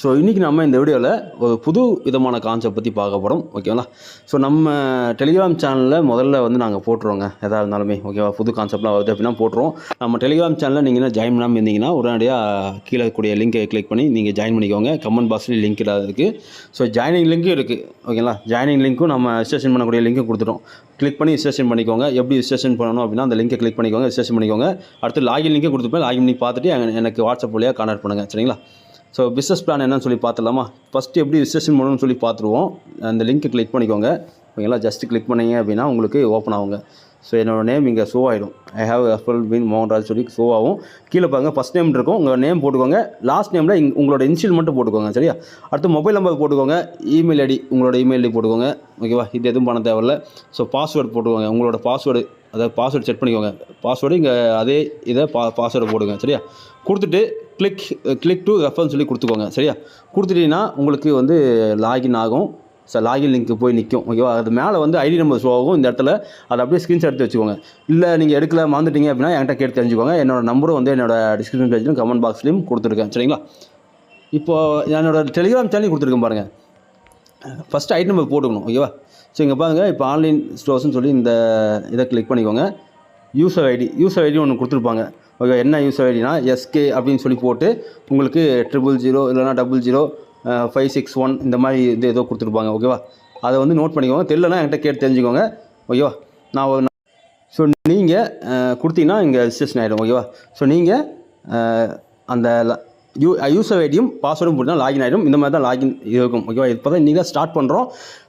So இன்றைக்கி நம்ம இந்த வீடியோவில் ஒரு புது விதமான கான்செப்ட் பற்றி பார்க்க போகிறோம் ஓகேங்களா ஸோ நம்ம டெலிகிராம் சேனலில் முதல்ல வந்து நாங்கள் போட்டுருவோங்க. எதாக இருந்தாலுமே. ஓகேவா புது கான்செப்ட்லாம் வருது அப்படின்னா போட்டுருவோம். நம்ம டெலிகிராம் சேனலில் நீங்கள் ஜாயின் பண்ணாமல் இருந்தீங்கன்னா உடனடியாக கீழே கூடிய லிங்கை கிளிக் பண்ணி நீங்கள் ஜாயின் பண்ணிக்கோங்க. கமெண்ட் பாக்ஸ்லேயும் லிங்க் இல்லாத இருக்குது ஸோ ஜாயினிங் லிங்க்கும் இருக்குது ஓகேங்களா ஜாயினிங் லிங்க்கும் நம்ம ரிஜிஸ்ட்ரேஷன் பண்ணக்கூடிய லிங்க்கும் கொடுத்துட்டோம். கிளிக் பண்ணி ரிஜிஸ்ட்ரேஷன் பண்ணிக்கோங்க. எப்படி ரிஜிஸ்ட்ரேஷன் பண்ணணும் அப்படின்னா அந்த லிங்கை கிளிக் பண்ணிக்கோங்க. ரிஜிஸ்ட்ரேஷன் பண்ணிக்கோங்க. அடுத்து லாகின் லிங்க்கை கொடுத்துப்பேன். லாகின் பண்ணி பார்த்துட்டு எனக்கு வாட்ஸ்அப் வழியாக கான்டாக்ட் பண்ணுங்கள் சரிங்களா? ஸோ பிஸ்னஸ் பிளான் என்னன்னு சொல்லி பார்த்துலாமா ஃபஸ்ட்டு எப்படி ரிஜிஸ்ட்ரேஷன் பண்ணணும்னு சொல்லி பார்த்துருவோம். அந்த லிங்க்கை கிளிக் பண்ணிக்கோங்க. ஓகேங்களா? ஜஸ்ட் கிளிக் பண்ணீங்க அப்படின்னா உங்களுக்கு ஓப்பன் ஆகுங்க. ஸோ என்னோட நேம் இங்கே ஷோ ஆகிடும் ஐ ஹாவ் எஃப்எல் பின் மோகன்ராஜ் சொல்லி ஷோ ஆகும். கீழே பாருங்க ஃபஸ்ட் நேம் இருக்கும். உங்கள் நேம் போட்டுக்கோங்க. லாஸ்ட் நேமில் உங்களோட இன்ஷியல் மட்டும் போட்டுக்கோங்க சரியா? அடுத்து மொபைல் நம்பர் போட்டுக்கோங்க. இமெயில் ஐடி உங்களோட இமெயில் ஐடி போட்டுக்கோங்க. ஓகேவா? இது எதுவும் பண்ண தேவையில்ல. ஸோ பாஸ்வேர்டு போட்டுக்கோங்க. உங்களோட பாஸ்வேர்டு அதாவது பாஸ்வேர்டு செட் பண்ணிக்கோங்க. பாஸ்வேர்டு இங்கே அதே இதை பா பாஸ்வேர்டு போடுங்க சரியா? கொடுத்துட்டு கிளிக் கிளிக் டு ரெஃபர்னு சொல்லி கொடுத்துக்கோங்க சரியா? கொடுத்துட்டீங்கன்னா உங்களுக்கு வந்து லாகின் ஆகும். ஸோ லாகின் லிங்க் போய் நிற்கும் ஓகேவா அது மேலே வந்து ஐடி நம்பர் ஷோ ஆகும் இந்த இடத்துல. அதை அப்படியே ஸ்க்ரீன்ஷாட் எடுத்து வச்சுக்கோங்க. இல்லை நீங்கள் எடுக்கல மறந்துட்டீங்க அப்படின்னா என்கிட்ட கேட்டு தெரிஞ்சுக்கோங்க. என்னோடய நம்பரும் வந்து என்னோடய டிஸ்கிரிப்ஷன் பேஜ்லையும் கமெண்ட் பாக்ஸ்லையும் கொடுத்துருக்கேன் சரிங்களா? இப்போது என்னோட டெலிகிராம் சேனல் கொடுத்துருக்கேன் பாருங்கள் ஃபஸ்ட்டு ஐடி நம்பர் போட்டுக்கணும் ஓகேவா ஸோ இங்கே பாருங்கள் இப்போ ஆன்லைன் ஸ்டோர்ஸ்னு சொல்லி இந்த இதை கிளிக் பண்ணிக்கோங்க. யூசர் ஐடி யூசர் ஐடி ஒன்று கொடுத்துருப்பாங்க. ஓகே என்ன யூஸ் ஐடினா எஸ்கே அப்படின்னு சொல்லி போட்டு உங்களுக்கு ட்ரிபிள் ஜீரோ இல்லைனா double zero five six one இந்த மாதிரி இது ஏதோ கொடுத்துருப்பாங்க ஓகேவா அதை வந்து நோட் பண்ணிக்கோங்க. தெரியலனா என்கிட்ட கேட்டு தெரிஞ்சுக்கோங்க. ஓகேவா நான் ஒரு ஸோ நீங்கள் கொடுத்தீங்கன்னா இங்கே ரிஜிஸ்ட்ரேஷன் ஆகிடும் ஓகேவா ஸோ நீங்கள் அந்த ல- யூ யூசர் ஐடியும் பாஸ்வேர்டும் போட்டு லாகின் ஆகிடும் இந்த மாதிரி தான் லாகின் இருக்கும் ஓகேவா இப்போ தான் நீங்கள் ஸ்டார்ட் பண்ணுறோம்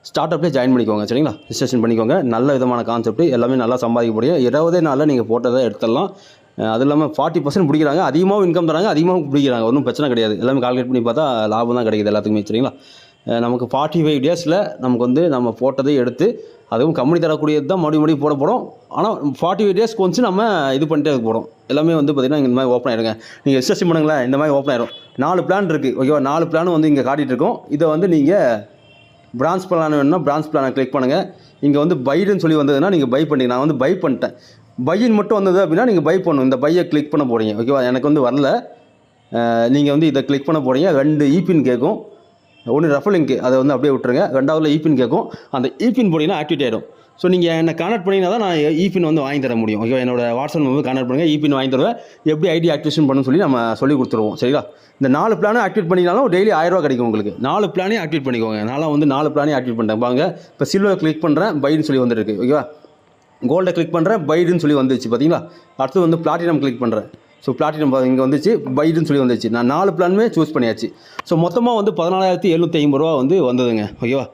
ஸ்டார்ட் அப்லேயே ஜாயின் பண்ணிக்கோங்க சரிங்களா? ரிஜிஸ்ட்ரேஷன் பண்ணிக்கோங்க. நல்ல விதமான கான்செப்ட் எல்லாமே நல்லா சம்பாதிக்க முடியும் இருபதே நாளில் நீங்கள் போட்டதை எடுத்துடலாம். அது இல்லாமல் ஃபார்ட்டி பர்சன்ட் பிடிக்கிறாங்க. அதிகமாகவும் இன்கம் தராங்க அதிகமாகவும் பிடிக்கிறாங்க. ஒன்றும் பிரச்சனை கிடையாது. எல்லாமே கால்குலேட் பண்ணி பார்த்தா லாபம் தான் கிடைக்குது எல்லாத்துக்குமே சரிங்களா? நமக்கு ஃபார்ட்டி ஃபைவ் டேஸில் நமக்கு வந்து நம்ம போட்டதை எடுத்து அதுவும் கம்பெனி தரக்கூடியது தான் மறுபடியும் மறுபடியும் போட போகிறோம் ஆனால் ஃபார்ட்டி ஃபைவ் டேஸ்க்கு வந்து நம்ம இது பண்ணிட்டே போகிறோம் எல்லாமே வந்து பார்த்திங்கன்னா இந்த மாதிரி ஓப்பன் ஆயிருங்க. நீங்கள் ரிசர்ச் பண்ணுங்களேன் இந்த மாதிரி ஓப்பன் ஆயிரும். நாலு பிளான் இருக்குது ஓகேவா நாலு பிளானும் வந்து இங்கே காட்டிகிட்டு இருக்கோம். இதை வந்து நீங்கள் பிரான்ச் பிளான் வேணும்னா பிரான்ச் பிளானை கிளிக் பண்ணுங்கள் இங்கே வந்து பைடுன்னு சொல்லி வந்ததுன்னா நீங்கள் பை பண்ணிங்க நான் வந்து பை பண்ணிட்டேன். பையன் மட்டும் வந்தது அப்படின்னா நீங்கள் பை பண்ணணும் இந்த பையை கிளிக் பண்ண போகிறீங்க ஓகேவா எனக்கு வந்து வரல. நீங்கள் வந்து இதை கிளிக் பண்ண போகிறீங்க ரெண்டு e ஈபின் கேட்கும் ஒன்று ரெஃபலிங்க்கு அதை வந்து அப்படியே விட்டுருங்க. ரெண்டாவதுல e ஈபின் கேட்கும் அந்த e ஈபின் போட்டிங்கன்னா ஆக்டிவேட் ஆகிடும் ஸோ நீங்கள் என்னை கான்டாக்ட் பண்ணிங்கன்னா தான் நான் ஈபின் வந்து வாங்கி தர முடியும். ஓகே என்னோட வாட்ஸ்அப் நம்பர் கனெக்ட் பண்ணுங்கள் ஈபின் வாங்கி தருவேன். எப்படி ஐடி ஆக்டிவேஷன் பண்ணணும்னு சொல்லி நம்ம சொல்லி கொடுத்துருவோம். சரிங்களா இந்த நாலு பிளானும் ஆக்டிவேட் பண்ணினாலும் டெய்லி ஆயிரரூவா கிடைக்கும் உங்களுக்கு. நாலு பிளானையும் ஆக்டிவேட் பண்ணிக்கோங்க. நான்லாம் வந்து நாலு பிளானே ஆக்டிவேட் பண்ணிட்டேன். பாருங்க. இப்போ சில்வர் கிளிக் பண்ணுறேன் பைன்னு சொல்லி வந்துருக்கு ஓகேவா கோல்டை கிளிக் பண்ணுறேன் பைடுன்னு சொல்லி வந்துச்சு பார்த்தீங்களா அடுத்து வந்து பிளாட்டினம் கிளிக் பண்ணுறேன் ஸோ பிளாட்டினம் இங்கே வந்துச்சு பைடுன்னு சொல்லி வந்துச்சு. நான் நாலு பிளானுமே சூஸ் பண்ணியாச்சு. ஸோ மொத்தமாக வந்து பதினாலாயிரத்தி எழுநூற்றி ஐம்பது ரூபா வந்து வந்ததுங்க ஓகேவா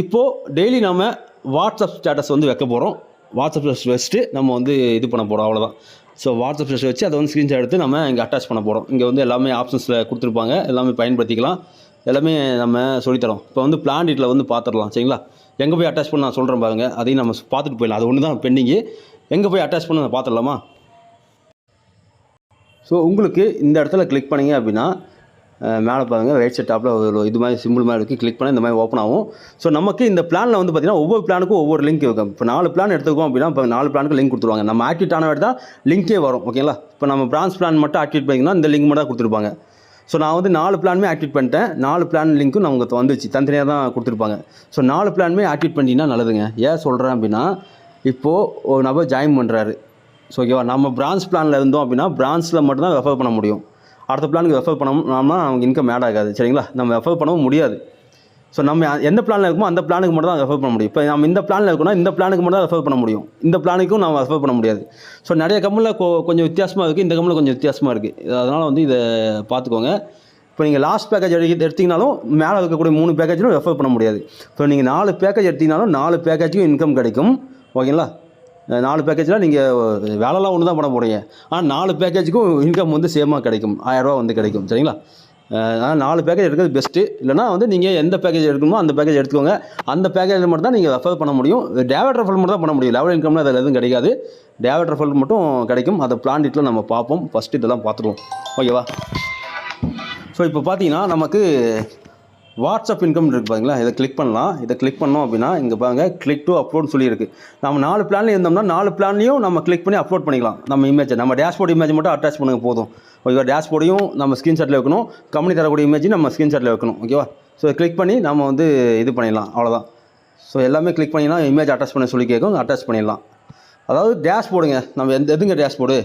இப்போது டெய்லி நம்ம வாட்ஸ்அப் ஸ்டேட்டஸ் வந்து வைக்க போகிறோம் வாட்ஸ்அப் ஸ்டேட்டஸ் வச்சுட்டு நம்ம வந்து இது பண்ண போகிறோம் அவ்வளோதான் ஸோ வாட்ஸ்அப் ஸ்டேட்டஸ் வச்சு அதை வந்து ஸ்க்ரீன்ஷாட் எடுத்து நம்ம இங்கே அட்டாச் பண்ண போகிறோம் இங்கே வந்து எல்லாமே ஆப்ஷன்ஸில் கொடுத்துருப்பாங்க எல்லாமே பயன்படுத்திக்கலாம். எல்லாமே நம்ம சொல்லித்தரோம். இப்போ வந்து பிளான் டீட்டில் வந்து பார்த்துடலாம் சரிங்களா? எங்கே போய் அட்டாச் பண்ண நான் சொல்கிறேன் பாருங்க. அதையும் நம்ம பார்த்துட்டு போயிடலாம். அது ஒன்று தான் பெண்டிங்கு எங்கே போய் அட்டாச் பண்ண பார்த்துடலாமா? ஸோ உங்களுக்கு இந்த இடத்துல கிளிக் பண்ணீங்க அப்படின்னா மேலே பாருங்கள் ரைட் சைட் டாப்பில் ஒரு இது மாதிரி சிம்பிள் மாதிரி இருக்குது கிளிக் பண்ணால் இந்த மாதிரி ஓப்பன் ஆகும். ஸோ நமக்கு இந்த பிளானில் வந்து பார்த்திங்கன்னா ஒவ்வொரு பிளானுக்கும் ஒவ்வொரு லிங்க் இருக்கும். இப்போ நாலு பிளான் எடுத்துக்கோம் அப்படின்னா இப்போ நாலு பிளானுக்கு லிங்க் கொடுத்துருவாங்க. நம்ம ஆக்டிவேட் ஆன தான் லிங்கே வரும் ஓகேங்களா இப்போ நம்ம பிரான்ஸ் பிளான் மட்டும் ஆக்டிவேட் பண்ணிங்கன்னா இந்த லிங்க் மட்டும் தான் கொடுத்துருப்பாங்க. ஸோ நான் வந்து நாலு பிளானுமே ஆக்டிவேட் பண்ணிட்டேன். நாலு பிளான் லிங்க்கும் நமக்கு வந்துச்சு. தனித்தனியாக தான் கொடுத்துருப்பாங்க. ஸோ நாலு பிளானுமே ஆக்டிவேட் பண்ணிட்டீங்கன்னா நல்லதுங்க. ஏன் சொல்கிறேன் அப்படின்னா இப்போது ஒரு நபர் ஜாயின் பண்ணுறாரு ஸோ ஓகேவா நம்ம பிரான்ச் பிளானில் இருந்தோம் அப்படின்னா பிரான்ச்சில் மட்டும்தான் ரெஃபர் பண்ண முடியும். அடுத்த பிளானுக்கு ரெஃபர் பண்ணோம்னா நமக்கு இன்கம் ஆட் ஆகாது. சரிங்களா? நம்ம ரெஃபர் பண்ணவும் முடியாது. ஸோ நம்ம எந்த பிளானில் இருக்குமோ அந்த பிளானுக்கு மட்டும் தான் ரெஃபர் பண்ண முடியும். இப்போ நம்ம இந்த பிளானில் இருக்கோம்னா இந்த பிளானுக்கு மட்டும் தான் ரெஃபர் பண்ண முடியும். இந்த பிளானுக்கும் நம்ம ரெஃபர் பண்ண முடியாது. ஸோ நிறைய கம்பெனியில் கொஞ்சம் வித்தியாசமாக இருக்குது இந்த கம்பெனியில் கொஞ்சம் வித்தியாசமாக இருக்குது அதனால் வந்து இதை பார்த்துக்கோங்க. இப்போ நீங்கள் லாஸ்ட் பேக்கேஜ் எடுக்க எடுத்திங்கனாலும் மேலே இருக்கக்கூடிய மூணு பேக்கேஜிலும் ரெஃபர் பண்ண முடியாது. ஸோ நீங்கள் நாலு பேக்கேஜ் எடுத்தீங்கனாலும் நாலு பேக்கேஜுக்கும் இன்கம் கிடைக்கும். ஓகேங்களா? நாலு பேக்கேஜில் நீங்கள் வேலைலாம் ஒன்று தான் பண்ண போகிறீங்க ஆனால் நாலு பேக்கேஜுக்கும் இன்கம் வந்து சேமாக கிடைக்கும். ஆயிரரூவா வந்து கிடைக்கும். சரிங்களா? அதனால் நாலு பேக்கேஜ் எடுக்கிறது பெஸ்ட்டு இல்லைனா வந்து நீங்கள் எந்த பேக்கேஜ் எடுக்கணுமோ அந்த பேக்கேஜ் எடுத்துக்கோங்க. அந்த பேக்கேஜில் மட்டும் தான் நீங்கள் ரெஃபர் பண்ண முடியும். டேவட் ரெஃபர் மட்டும் தான் பண்ண முடியும். லெவல் இன்கம்ல அதில் எதுவும் கிடைக்காது. டேவட் ரெஃபர் மட்டும் கிடைக்கும். அதை பிளான் டீட்டில் நம்ம பார்ப்போம். ஃபஸ்ட்டு இதெல்லாம் பார்த்துருவோம் ஓகேவா ஸோ இப்போ பார்த்தீங்கன்னா நமக்கு வாட்ஸ்அப் இன்கம் இருக்குது பாருங்களா இதை கிளிக் பண்ணலாம். இதை கிளிக் பண்ணோம் அப்படின்னா இங்கே பாருங்க கிளிக் டு அப்லோட் சொல்லியிருக்கு. நம்ம நாலு பிளான்ல இருந்தோம்னா நாலு பிளான்லையும் நம்ம கிளிக் பண்ணி அப்லோட் பண்ணிக்கலாம். நம்ம இமேஜை நம்ம டேஷ்போர்ட் இமேஜ் மட்டும் அட்டாச் பண்ணுங்க போதும். ஓகேவா டேஷ்போர்டையும் நம்ம ஸ்க்ரீன்ஷாட்டில் வைக்கணும். கம்பெனி தரக்கூடிய இமேஜ் நம்ம ஸ்க்ரீன்ஷாட்டில் வைக்கணும். ஓகேவா ஸோ கிளிக் பண்ணி நம்ம வந்து இது பண்ணிடலாம். அவ்வளோதான் ஸோ எல்லாமே கிளிக் பண்ணினா இமேஜ் அட்டாச் பண்ண சொல்லி கேட்கும். அட்டாச் பண்ணிடலாம். அதாவது டேஷ்போர்டுங்க நம்ம எந்த எதுங்க டேஷ்போர்டு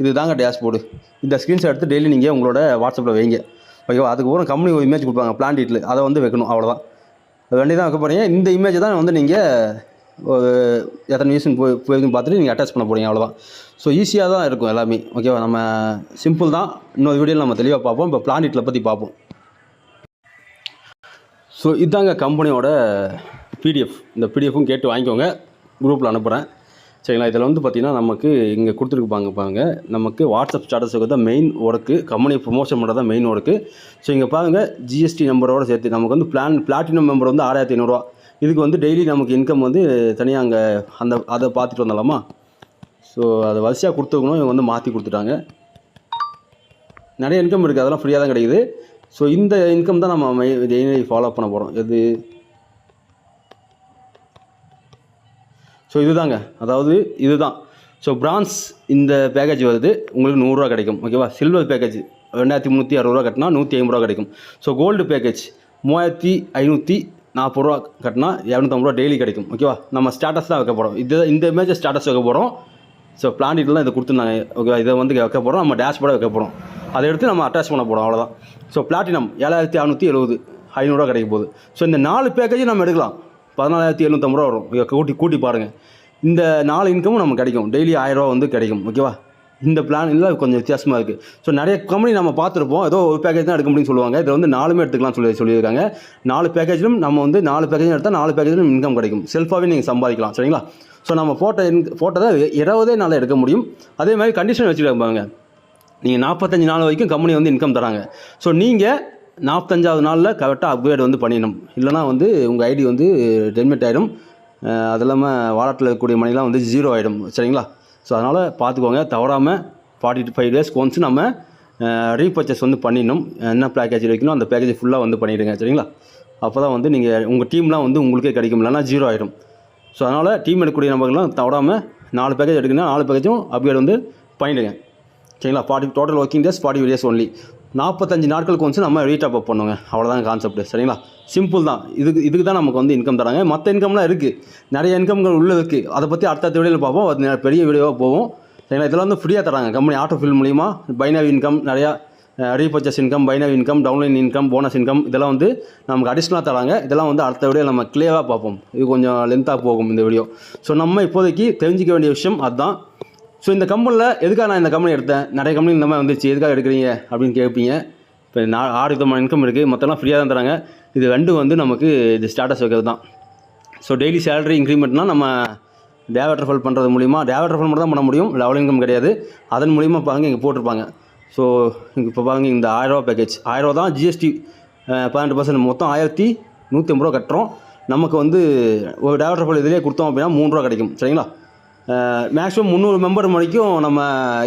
இது தாங்க டேஷ்போர்டு இந்த ஸ்க்ரீன்ஷாட் எடுத்து டெய்லி நீங்கள் உங்களோட வாட்ஸ்அப்பில் வைங்க. ஓகேவா அதுக்கப்புறம் கம்பெனி ஒரு இமேஜ் கொடுப்பாங்க பிளான் டீட்டில் அதை வந்து வைக்கணும் அவ்வளோதான் அது வேண்டி தான் வைக்க போகிறீங்க இந்த இமேஜ் தான் வந்து நீங்கள் ஒரு எத்தனை நியூஸ்னு போய் போயிருக்குன்னு பார்த்துட்டு நீங்கள் அட்டாச் பண்ண போகிறீங்க அவ்வளோதான் ஸோ ஈஸியாக தான் இருக்கும் எல்லாமே. ஓகேவா நம்ம சிம்பிள் தான். இன்னொரு வீடியோவில் நம்ம தெளிவாக பார்ப்போம். இப்போ பிளான் டீட்டில் பற்றி பார்ப்போம். ஸோ இதாங்க கம்பெனியோட பிடிஎஃப் இந்த பிடிஎஃப்பும் கேட்டு வாங்கிக்கோங்க. குரூப்பில் அனுப்புகிறேன் சரிங்களா? இதில் வந்து பார்த்திங்கன்னா நமக்கு இங்கே கொடுத்துருப்பாங்க பாருங்க. நமக்கு வாட்ஸ்அப் ஸ்டாட்டஸுக்கு தான் மெயின் ஒர்க்கு கம்பெனி ப்ரொமோஷன் பண்ணுறது தான் மெயின் ஒர்க்கு ஸோ இங்கே பாருங்கள் ஜிஎஸ்டி நம்பரோடு சேர்த்து நமக்கு வந்து பிளான் பிளாட்டினம் மெம்பர் வந்து ஆறாயிரத்தி ஐநூறுரூவா இதுக்கு வந்து டெய்லி நமக்கு இன்கம் வந்து தனியாக அங்கே அந்த அதை பார்த்துட்டு வந்தலாமா? ஸோ அதை வரிசையாக கொடுத்துருக்கணும். இவங்க வந்து மாற்றி கொடுத்துட்டாங்க. நிறைய இன்கம் இருக்குது அதெல்லாம் ஃப்ரீயாக தான் கிடைக்குது. ஸோ இந்த இன்கம் தான் நம்ம டெய்லி ஃபாலோ பண்ண போகிறோம் எது? ஸோ இதுதாங்க. அதாவது இதுதான். ஸோ பிரான்ஸ் இந்த பேக்கேஜ் வருது. உங்களுக்கு நூறுரூவா கிடைக்கும். ஓகேவா சில்வர் பேக்கேஜ் ரெண்டாயிரத்தி முந்நூற்றி அறுபது ரூபா கட்டினா நூற்றி ஐம்பது ரூபா கிடைக்கும். ஸோ கோல்டு பேக்கேஜ் மூவாயிரத்தி ஐநூற்றி நாற்பது ரூபா கட்டினா இரநூத்தம்பது ரூபா டெய்லி கிடைக்கும். ஓகேவா நம்ம ஸ்டேட்டஸ் தான் வைக்க போகிறோம் இது இந்த இமேஜ் ஸ்டேட்டஸ் வைக்க போகிறோம் ஸோ பிளான் இதை கொடுத்துருந்தாங்க. ஓகேவா இதை வந்து வைக்க போகிறோம் நம்ம டேஷ்போர்டாக வைக்க போகிறோம் அதை எடுத்து நம்ம அட்டாச் பண்ண போகிறோம் அவ்வளோதான் ஸோ பிளாட்டினம் ஏழாயிரத்தி அறநூற்றி எழுபது. ஐநூறுரூவா கிடைக்க போகுது. ஸோ இந்த நாலு பேக்கேஜும் நம்ம எடுக்கலாம். பதினாலாயிரத்தி எழுநூத்தம்பது ரூபா வரும். கூட்டி கூட்டி பாருங்கள் இந்த நாலு இன்கமும் நமக்கு கிடைக்கும். டெய்லி ஆயிரரூவா வந்து கிடைக்கும். ஓகேவா இந்த பிளான் இல்லை கொஞ்சம் வித்தியாசமாக இருக்குது ஸோ நிறைய கம்பெனி நம்ம பார்த்துருப்போம். ஏதோ ஒரு பேக்கேஜ் தான் எடுக்க முடியும்னு சொல்லுவாங்க. இதில் வந்து நாலுமே எடுத்துக்கலாம் சொல்லி சொல்லியிருக்காங்க. நாலு பேக்கேஜிலும் நம்ம வந்து நாலு பேக்கேஜும் எடுத்தால் நாலு பேக்கேஜிலும் இன்கம் கிடைக்கும். செல்ஃபாகவே நீங்கள் சம்பாதிக்கலாம். சரிங்களா? ஸோ நம்ம ஃபோட்டோ ஃபோட்டோ தான் இருபதே நாளில் எடுக்க முடியும். அதே மாதிரி கண்டிஷன் வச்சுருக்காங்க பாருங்க. நீங்கள் நாற்பத்தஞ்சு நாள் வரைக்கும் கம்பெனி வந்து இன்கம் தராங்க. ஸோ நீங்கள் நாற்பத்தஞ்சாவது நாளில் கரெக்டாக அப்கிரேட் வந்து பண்ணிடணும். இல்லைனா வந்து உங்கள் ஐடி வந்து டெல்மெட் ஆகிடும் அது இல்லாமல் வாலெட்டில் இருக்கக்கூடிய மணிலாம் வந்து ஜீரோ ஆகிடும் சரிங்களா? ஸோ அதனால் பார்த்துக்கோங்க தவறாமல் ஃபார்ட்டி ஃபைவ் டேஸ் ஒன்ஸ் நம்ம ரீபர்ச்சேஸ் வந்து பண்ணிடணும். என்ன பேக்கேஜ் வைக்கணும் அந்த பேக்கேஜ் ஃபுல்லாக வந்து பண்ணிவிடுங்க சரிங்களா? அப்போ தான் வந்து நீங்கள் உங்கள் டீம்லாம் வந்து உங்களுக்கே கிடைக்கும். இல்லைனா ஜீரோ ஆகிடும் ஸோ அதனால் டீம் எடுக்கக்கூடிய நம்பர்கள்லாம் தவறாமல் நாலு பேக்கேஜ் எடுக்கணும் நாலு பேக்கேஜும் அப்கிரேட் வந்து பண்ணிவிடுங்க சரிங்களா? Forty total working days forty days only நாற்பத்தஞ்சு நாட்களுக்கு வந்து நம்ம ரீடாப் அப் பண்ணுங்க. அவ்வளோதான் கான்செப்ட் சரிங்களா? சிம்பிள் தான். இதுக்கு இதுக்கு தான் நமக்கு வந்து இன்கம் தராங்க. மற்ற இன்கம்லாம் இருக்குது நிறைய இன்கம்கள் உள்ளே இருக்குது அதை பற்றி அடுத்த வீடியோவில் பார்ப்போம். அது பெரிய வீடியோவாக போகும். சரிங்களா? இதெல்லாம் வந்து ஃப்ரீயாக தராங்க. கம்பெனி ஆட்டோ ஃபில் மூலிமா பைனவ் இன்கம் நிறையா repurchase income binary income downline income bonus income இதெல்லாம் வந்து நமக்கு அடிஷ்னலாக தராங்க. இதெல்லாம் வந்து அடுத்த வீடியோ நம்ம கிளியராக பார்ப்போம். இது கொஞ்சம் லென்த்தாக போகும் இந்த வீடியோ. ஸோ நம்ம இப்போதைக்கு தெரிஞ்சிக்க வேண்டிய விஷயம் அதுதான். ஸோ இந்த கம்பெனியில் எதுக்காக நான் இந்த கம்பெனி எடுத்தேன்? நிறைய கம்பெனி இந்த மாதிரி வந்துச்சு. எதுக்காக எடுக்கிறீங்க? அப்படின்னு கேட்பீங்க இப்போ நான் ஆறு விதமான இன்கம் இருக்குது மொத்தம்லாம் ஃப்ரீயாக தான் தராங்க. இது ரெண்டும் வந்து நமக்கு இது ஸ்டேட்டஸ் வைக்கிறது தான். ஸோ டெய்லி சேலரி இன்க்ரிமெண்ட்னால் நம்ம டேவட் ரெஃபல் பண்ணுறது மூலிமா டேவட் ரெஃபல் மட்டும் தான் பண்ண முடியும். லெவல் இன்கம் கிடையாது. அதன் மூலிமா பாருங்க இங்கே போட்டிருப்பாங்க. ஸோ இங்கே இப்போ பாருங்க இந்த ஆயிரரூவா பேக்கேஜ் ஆயிரரூவா தான் ஜிஎஸ்டி பதினெட்டு பர்சன்ட் மொத்தம் ஆயிரத்தி நூற்றி ஐம்பது ரூபா கட்டுறோம். நமக்கு வந்து ஒரு டேவட் ரெஃபல் இதிலே கொடுத்தோம் அப்படின்னா மூணு ரூபா கிடைக்கும். சரிங்களா? மேக்ஸிமம் முந்நூறு மெம்பர் வரைக்கும் நம்ம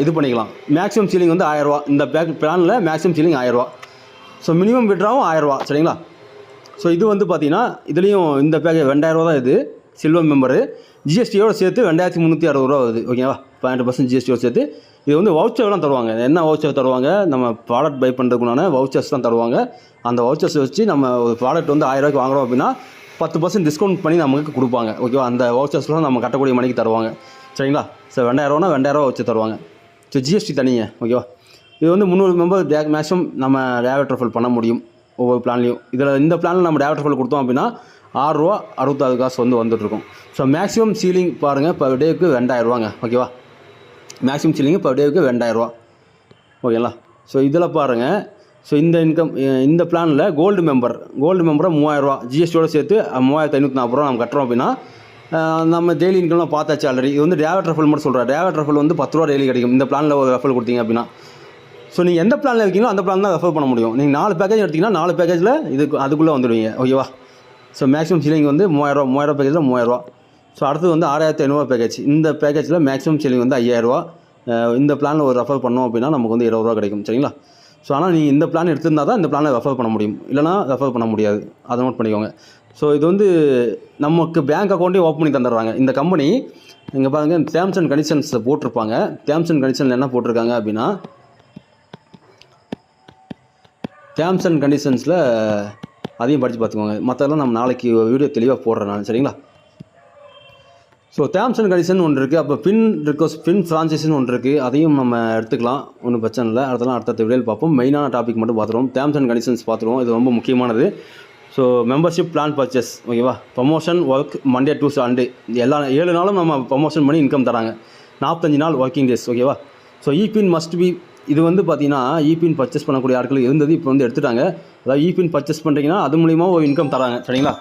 இது பண்ணிக்கலாம். மேக்ஸிமம் சீலிங் வந்து ஆயிரரூவா இந்த பேக் பிளானில் மேக்ஸிமம் சீலிங் ஆயிரரூவா ஸோ மினிமம் விட்ராவும் ஆயிரரூவா சரிங்களா? ஸோ இது வந்து பார்த்தீங்கன்னா இதுலேயும் இந்த பேக்கேஜ் ரெண்டாயிரரூவா தான் இது. சில்வர் மெம்பரு ஜிஎஸ்டியோட சேர்த்து ரெண்டாயிரத்தி முந்நூற்றி அறுபது ரூபா வருது. ஓகேவா பன்னெண்டு பர்சன்ட் ஜிஎஸ்டியோட சேர்த்து. இது வந்து வவுச்சர்லாம் தருவாங்க. என்ன வவுச்சர் தருவாங்க? நம்ம ப்ராடக்ட் பை பண்ணுறதுக்குள்ளான வவுச்சர்ஸ் தான் தருவாங்க. அந்த வவுச்சர்ஸ் வச்சு நம்ம ஒரு ப்ராடக்ட் வந்து ஆயிரரூவாய்க்கு வாங்குறோம் அப்படின்னா பத்து பர்சன்ட் டிஸ்கவுண்ட் பண்ணி நமக்கு கொடுப்பாங்க. ஓகேவா அந்த வவுச்சர்ஸ்லாம் நம்ம கட்டக்கூடிய மணிக்கு தருவாங்க. சரிங்களா? ஸோ ரெண்டாயிரரூவானா ரெண்டாயிரரூவா வச்சு தருவாங்க. ஸோ ஜிஎஸ்டி தனிங்க. ஓகேவா இது வந்து முந்நூறு மெம்பர் டே மேக்ஸிமம் நம்ம டேவட் ரெஃபல் பண்ண முடியும். ஒவ்வொரு பிளான்லையும் இதில் இந்த பிளானில் நம்ம டேவட் ரெஃபல் கொடுத்தோம் அப்படின்னா ஆறுரூவா அறுபத்தாறு காசு வந்து வந்துட்டுருக்கும். ஸோ மேக்ஸிமம் சீலிங் பாருங்கள் பர் டேவுக்கு ரெண்டாயிரரூவாங்க. ஓகேவா மேக்ஸிமம் சீலிங் பர் டேவுக்கு ரெண்டாயிரரூவா. ஓகேங்களா ஸோ இதில் பாருங்கள் ஸோ இந்த இன்கம் eh, இந்த பிளானில் கோல்டு மெம்பர் கோல்டு மெம்பரை மூவாயிரரூவா ஜிஎஸ்டியோட சேர்த்து மூவாயிரத்து ஐநூற்றி நாற்பது ரூபா நம்ம கட்டுறோம் அப்படின்னா நம்ம டெய்லி இன்கம்லாம் பார்த்தாச்சு ஆல்ரெடி இது வந்து டேவட் ரஃபல் மட்டும் சொல்கிறேன் டேவட் ரஃபல் வந்து பத்து ரூபா டெய்லி கிடைக்கும். இந்த பிளானில் ஒரு ரஃபல் கொடுத்தீங்க அப்படின்னா. ஸோ நீங்கள் எந்த பிளானில் இருக்கீங்களோ அந்த பிளான் தான் ரெஃபர் பண்ண முடியும். நீங்கள் நாலு பேக்கேஜ் எடுத்தீங்கன்னா நாலு பேக்கேஜில் இதுக்கு அதுக்குள்ளே வந்துடுவீங்க. ஓகேவா ஸோ மேக்ஸிமம் சீலிங் வந்து மூவாயிரரூவா மூவாயிரம் பேக்கேஜில் மூவாயிரரூவா ஸோ அடுத்தது வந்து ஆறாயிரத்து ஐநூறுவா பேக்கேஜ் இந்த பேக்கேஜில் மேக்ஸிமம் சீலிங் வந்து ஐயாயிரரூவா இந்த பிளானில் ஒரு ரெஃபர் பண்ணோம் அப்படின்னா நமக்கு வந்து இருபது ரூபா கிடைக்கும். சரிங்களா? ஸோ ஆனால் நீங்கள் இந்த பிளான் எடுத்திருந்தா தான் இந்த பிளானை ரெஃபர் பண்ண முடியும். இல்லைனா ரெஃபர் பண்ண முடியாது. அதை நோட் பண்ணிக்கோங்க. ஸோ இது வந்து நமக்கு பேங்க் அக்கௌண்ட்டே ஓப்பன் பண்ணி தந்துடுறாங்க. இந்த கம்பெனி இங்கே பாருங்கள் டேர்ம்ஸ் அண்ட் கண்டிஷன்ஸில் போட்டிருப்பாங்க. டேர்ம்ஸ் அண்ட் கண்டிஷனில் என்ன போட்டிருக்காங்க அப்படின்னா டேர்ம்ஸ் அண்ட் கண்டிஷன்ஸில் அதையும் படித்து பார்த்துக்கோங்க. மற்றதெல்லாம் நம்ம நாளைக்கு வீடியோ தெளிவாக போடுறேன் நான். சரிங்களா? ஸோ டேர்ம்ஸ் அண்ட் கண்டிஷன் ஒன்று இருக்குது அப்போ பின் ரிக்வஸ்ட் பின் ஃப்ரான்ச்சைஸ்னு ஒன்று இருக்குது அதையும் நம்ம எடுத்துக்கலாம். ஒன்றும் பிரச்சனை இல்லை. அடுத்தலாம் அடுத்த வீடியோவில் பார்ப்போம். மெயினான டாபிக் மட்டும் பார்த்துருவோம். டேர்ம்ஸ் அண்ட் கண்டிஷன்ஸ் பார்த்துருவோம். இது ரொம்ப முக்கியமானது. ஸோ மெம்பர்ஷிப் பிளான் பர்ச்சேஸ் ஓகேவா promotion work Monday to Sunday எல்லா ஏழு நாளும் நம்ம ப்ரமோஷன் பண்ணி இன்கம் தராங்க. நாற்பத்தஞ்சு நாள் ஒர்க்கிங் டேஸ் ஓகேவா ஸோ இபின் மஸ்ட் பி இது வந்து பார்த்தீங்கன்னா இபின் பர்ச்சேஸ் பண்ணக்கூடிய ஆட்கள் இருந்தது இப்போ வந்து எடுத்துட்டாங்க. அதாவது இபின் பர்ச்சேஸ் பண்ணுறீங்கன்னா அது மூலிமா ஒரு இன்கம் தராங்க. சரிங்களா?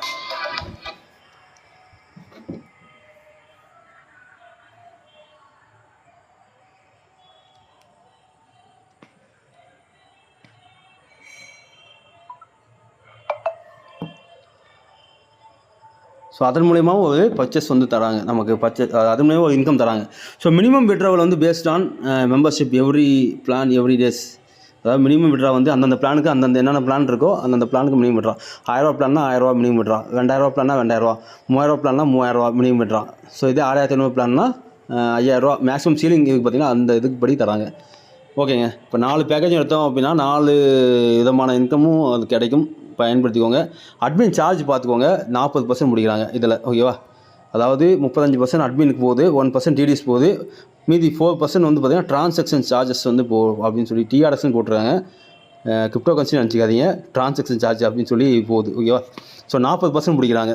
ஸோ அதன் மூலியமாகவும் ஒரு பர்ச்சேஸ் வந்து தராங்க. நமக்கு பர்ச்சேஸ் அது மூலியமாக ஒரு இன்கம் தராங்க. ஸோ மினிமம் விட்ராவல் வந்து based on membership every plan every days அதாவது மினிமம் விட்ரா வந்து அந்தந்த பிளானுக்கு அந்தந்த என்னென்ன பிளான் இருக்கோ அந்தந்த பிளானுக்கு மினிமம் விட்ரா ஆயிரரூவா பிளான்னா ஆயிரரூவா மினிமம் விட்ரா ரெண்டாயிரரூவா பிளான்னா ரெண்டாயிரரூவா மூவாயிரரூவா பிளான்னா மூவாயிரரூவா மினிமம் விட்ரா ஸோ இதே ஆறாயிரத்தி ஐநூறு பிளான்னா ஐயாயிரரூவா மேக்ஸிமம் சீலிங் இதுக்கு பார்த்தீங்கன்னா அந்த இதுக்கு படி தராங்க. ஓகேங்க இப்போ நாலு பேக்கேஜ் எடுத்தோம் அப்படின்னா நாலு விதமான இன்கமும் அது கிடைக்கும். பயன்படுத்திக்கோங்க. அட்மின் சார்ஜ் பார்த்துக்கோங்க. நாற்பது பர்சன்ட் முடிக்கிறாங்க. இதில் ஓகேவா அதாவது முப்பத்தஞ்சு பர்சன்ட் அட்மினுக்கு போகுது ஒன் பர்சன்ட் டிடிஎஸ் போகுது. மீதி ஃபோர் பர்சன்ட் வந்து பார்த்தீங்கன்னா ட்ரான்சாக்ஷன் சார்ஜஸ் வந்து போ அப்படின்னு சொல்லி டிஆர்எஸ்னு போட்டுருக்காங்க. கிரிப்டோ கன்சி நினச்சிக்காதீங்க. ட்ரான்சாக்ஷன் சார்ஜ் அப்படின்னு சொல்லி போகுது ஓகேவா ஸோ நாற்பது பர்சன்ட் பிடிக்கிறாங்க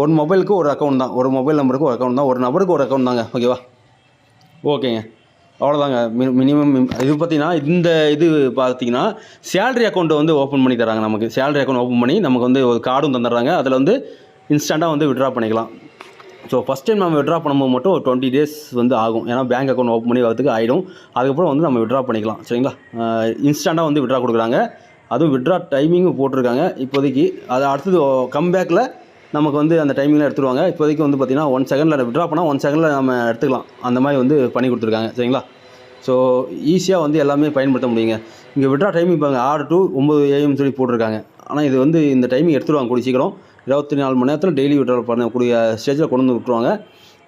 ஒரு மொபைலுக்கு ஒரு அக்கௌண்ட் தான். ஒரு மொபைல் நம்பருக்கு ஒரு அக்கௌண்ட் தான். ஒரு நபருக்கு ஒரு அக்கௌண்ட் தாங்க ஓகேவா ஓகேங்க. அவ்வளோதாங்க மினிமம் இது பார்த்தீங்கன்னா இந்த இது பார்த்தீங்கன்னா சேலரி அக்கௌண்ட்டை வந்து ஓப்பன் பண்ணி தராங்க நமக்கு. சேலரி அக்கௌண்ட் ஓப்பன் பண்ணி நமக்கு வந்து ஒரு கார்டும் தந்துடுறாங்க. அதில் வந்து இன்ஸ்டண்ட்டாக வந்து விட்ரா பண்ணிக்கலாம். ஸோ ஃபஸ்ட் டைம் நம்ம விட்ரா பண்ணும்போது மட்டும் ஒரு டுவெண்ட்டி டேஸ் வந்து ஆகும். ஏன்னா பேங்க் அக்கௌண்ட் ஓப்பன் பண்ணி வரதுக்கு ஆகிடும் அதுக்கப்புறம் வந்து நம்ம விட்ரா பண்ணிக்கலாம். சரிங்களா? இன்ஸ்டண்ட்டாக வந்து விட்ரா கொடுக்குறாங்க. அதுவும் விட்ரா டைமிங்கும் போட்டிருக்காங்க. இப்போதைக்கு அது அடுத்தது கம்பேக்கில் நமக்கு வந்து அந்த டைமிங்கில் எடுத்துருவாங்க. இப்போதைக்கு வந்து பார்த்திங்கன்னா ஒன் செகண்டில் விட்ரா பண்ணால் ஒன் செகண்டில் நம்ம எடுத்துக்கலாம். அந்த மாதிரி வந்து பண்ணி கொடுத்துருக்காங்க. சரிங்களா? ஸோ ஈஸியாக வந்து எல்லாமே பயன்படுத்த முடியுங்க. இங்கே விட்ரா டைமிங் பாருங்க. ஆறு டு ஒம்பது ஏஎம் சொல்லி போட்டிருக்காங்க. ஆனால் இது வந்து இந்த டைமிங் எடுத்துருவாங்க. கூடிய சீக்கிரம். இருபத்தி நாலு மணி நேரத்தில் டெய்லி விட்ரா பண்ணக்கூடிய ஸ்டேஜில் கொண்டு வந்து விட்ருவாங்க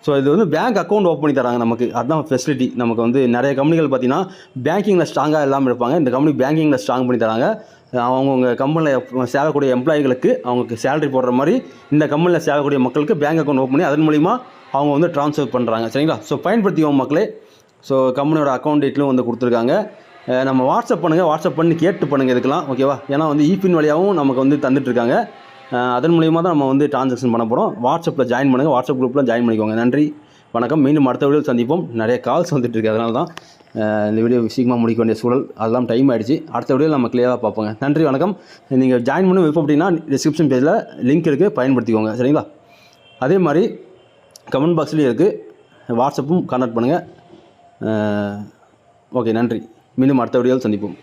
ஸோ இது வந்து பேங்க் அக்கௌண்ட் ஓப்பன் பண்ணி தராங்க நமக்கு. அதுதான் ஃபெசிலிட்டி நமக்கு வந்து நிறைய கம்பெனிகள் பார்த்தீங்கன்னா பேங்கிங்கில் ஸ்ட்ராங்காக இல்லாமல் இருப்பாங்க. இந்த கம்பெனி பேங்கிங்கில் ஸ்ட்ராங் பண்ணி தராங்க. அவங்கவுங்க கம்பெனியில் சேரக்கூடிய எம்ப்ளாயிகளுக்கு அவங்களுக்கு சேலரி போடுற மாதிரி இந்த கம்பெனியில் சேரக்கூடிய மக்களுக்கு பேங்க் அக்கௌண்ட் ஓப்பன் பண்ணி அதன் மூலிமா அவங்க வந்து ட்ரான்ஸ்ஃபர் பண்ணுறாங்க சரிங்களா? ஸோ பயன்படுத்திக்கோங்க மக்களே. ஸோ கம்பெனியோட அக்கௌண்ட் டீட்டெயிலும் வந்து கொடுத்துருக்காங்க. நம்ம வாட்ஸ்அப் பண்ணுங்கள் வாட்ஸ்அப் பண்ணி கேட்டு பண்ணுங்கள் இதுக்கெல்லாம். ஓகேவா ஏன்னா வந்து இபின் வழியாகவும் நமக்கு வந்து தந்துட்டுருக்காங்க அதன் மூலியமாக தான் நம்ம வந்து ட்ரான்சாக்ஷன் பண்ண போகிறோம் வாட்ஸ்அப்பில் ஜாயின் பண்ணுங்கள் வாட்ஸ்அப் குரூப்பில் ஜாயின் பண்ணிக்கோங்க. நன்றி. வணக்கம். மீண்டும் அடுத்த வீடியோ சந்திப்போம். நிறைய கால்ஸ் வந்துட்டு இருக்கு. அதனால தான் இந்த வீடியோ சீக்கிரமாக முடிக்க வேண்டிய சூழல். அதெல்லாம் டைம் ஆகிடுச்சு அடுத்த வீடியோ நம்ம கிளியராக பார்ப்போங்க. நன்றி. வணக்கம். நீங்கள் ஜாயின் பண்ண விருப்பம் அப்படின்னா டிஸ்கிரிப்ஷன் பேஜில் லிங்க் இருக்குது பயன்படுத்திக்கோங்க. சரிங்களா? அதே மாதிரி கமெண்ட் பாக்ஸ்லேயும் இருக்குது வாட்ஸ்அப்பும் கான்டாக்ட் பண்ணுங்கள் ஓகே நன்றி. மீண்டும் அடுத்த வீடியோவில் சந்திப்போம்.